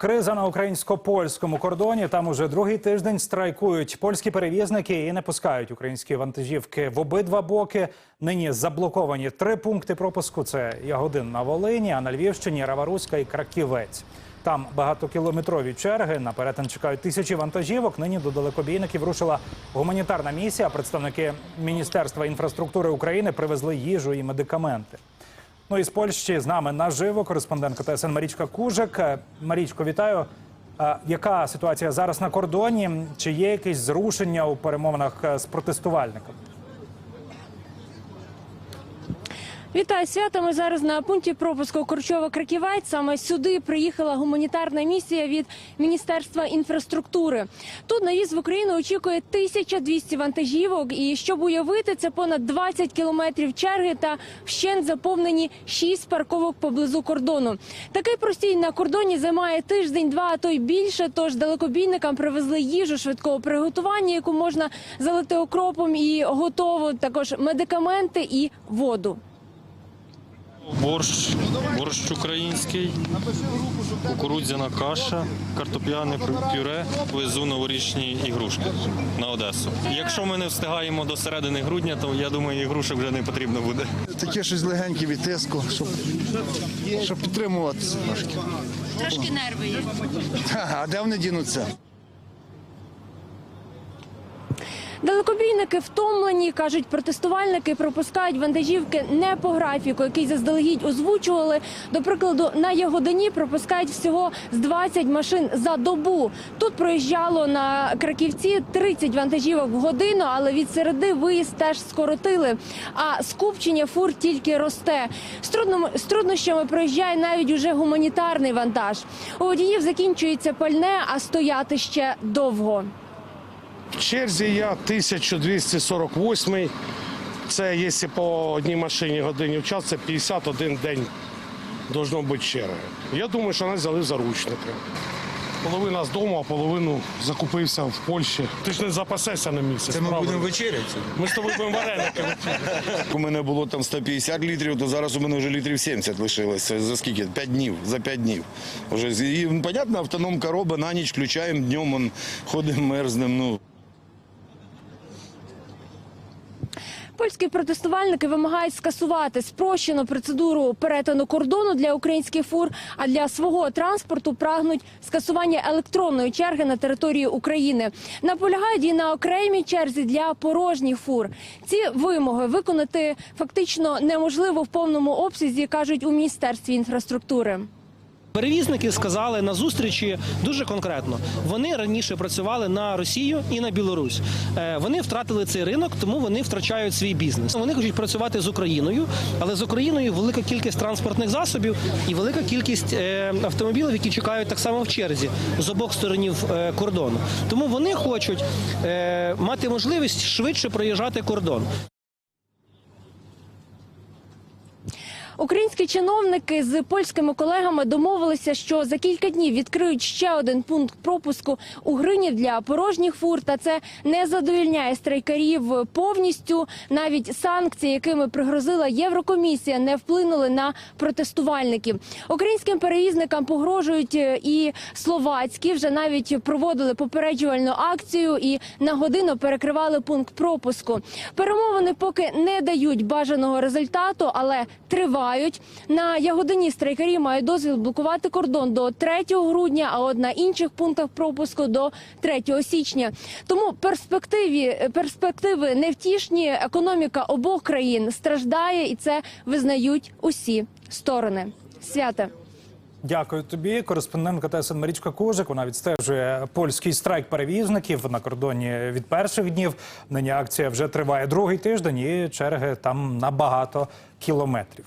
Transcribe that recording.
Криза на українсько-польському кордоні. Там уже другий тиждень страйкують польські перевізники і не пускають українські вантажівки в обидва боки. Нині заблоковані три пункти пропуску: це Ягодин на Волині, а на Львівщині Раваруська і Краківець. Там багатокілометрові черги. На перетин чекають тисячі вантажівок. Нині до далекобійників рушила гуманітарна місія. Представники Міністерства інфраструктури України привезли їжу і медикаменти. Ну і з Польщі з нами наживо кореспондентка ТСН Марічка Кужик. Е, Марічко, вітаю. Е, Яка ситуація зараз на кордоні? Чи є якісь зрушення у перемовинах е, з протестувальниками? Вітаю свято. Ми зараз на пункті пропуску Корчова Краківець. Саме сюди приїхала гуманітарна місія від Міністерства інфраструктури. Тут на в Україну очікує 1200 вантажівок. І щоб уявити, це понад 20 кілометрів черги та вщент заповнені 6 парковок поблизу кордону. Такий простій на кордоні займає тиждень-два, а то й більше. Тож далекобійникам привезли їжу швидкого приготування, яку можна залити окропом і готово. Також медикаменти і воду. Борщ, борщ український, кукурудзяна каша, картопляне пюре, везу новорічні ігрушки на Одесу. Якщо ми не встигаємо до середини грудня, то я думаю, ігрушок вже не потрібно буде. Таке щось легеньке від тиску, щоб, щоб підтримуватися трошки. Трошки нерви є. А де вони дінуться? Далекобійники втомлені, кажуть, протестувальники пропускають вантажівки не по графіку, який заздалегідь озвучували. До прикладу, на Ягодині пропускають всього з 20 машин за добу. Тут проїжджало на краківці 30 вантажівок в годину, але від середи виїзд теж скоротили. А скупчення фур тільки росте. З труднощами проїжджає навіть уже гуманітарний вантаж. У водіїв закінчується пальне, а стояти ще довго. В черзі я 1248. Це якщо по одній машині годині в час, це 51 день должно бути черги. Я думаю, що нас взяли в заручники. Половина з дому, а половину закупився в Польщі. Ти ж не запасешся на місяць. Це ми правильно? будемо вечеряти. Ми з тобою будемо вареники. У мене було там 150 літрів, то зараз у мене вже літрів 70 лишилося. За скільки? 5 днів, за 5 днів. Вже, з- і, понятно, автономка робить, на ніч включаємо, днем ходимо, мерзнемо. Ну. Польські протестувальники вимагають скасувати спрощену процедуру перетину кордону для українських фур, а для свого транспорту прагнуть скасування електронної черги на території України. Наполягають і на окремій черзі для порожніх фур. Ці вимоги виконати фактично неможливо в повному обсязі, кажуть у міністерстві інфраструктури. Перевізники сказали на зустрічі дуже конкретно. Вони раніше працювали на Росію і на Білорусь. Е, Вони втратили цей ринок, тому вони втрачають свій бізнес. Вони хочуть працювати з Україною, але з Україною велика кількість транспортних засобів і велика кількість е, автомобілів, які чекають так само в черзі з обох сторонів е, кордону. Тому вони хочуть мати можливість швидше проїжджати кордон. Українські чиновники з польськими колегами домовилися, що за кілька днів відкриють ще один пункт пропуску у Гринів для порожніх фур. Та це не задовільняє страйкарів повністю. Навіть санкції, якими пригрозила Єврокомісія, не вплинули на протестувальників. Українським перевізникам погрожують е, і словацькі. Вже навіть проводили попереджувальну акцію і на годину перекривали пункт пропуску. Перемовини поки не дають бажаного результату, але тривають. На Ягодині страйкарі мають дозвіл блокувати кордон до 3 грудня, а от на інших пунктах пропуску до 3 січня. Тому перспективі перспективи невтішні. Економіка обох країн страждає, і це визнають усі сторони. Святе. Дякую тобі. Кореспондентка ТСН Марічка Кужик. Вона відстежує польський страйк перевізників на кордоні від перших днів. Нині акція вже триває другий тиждень, і черги там на багато кілометрів.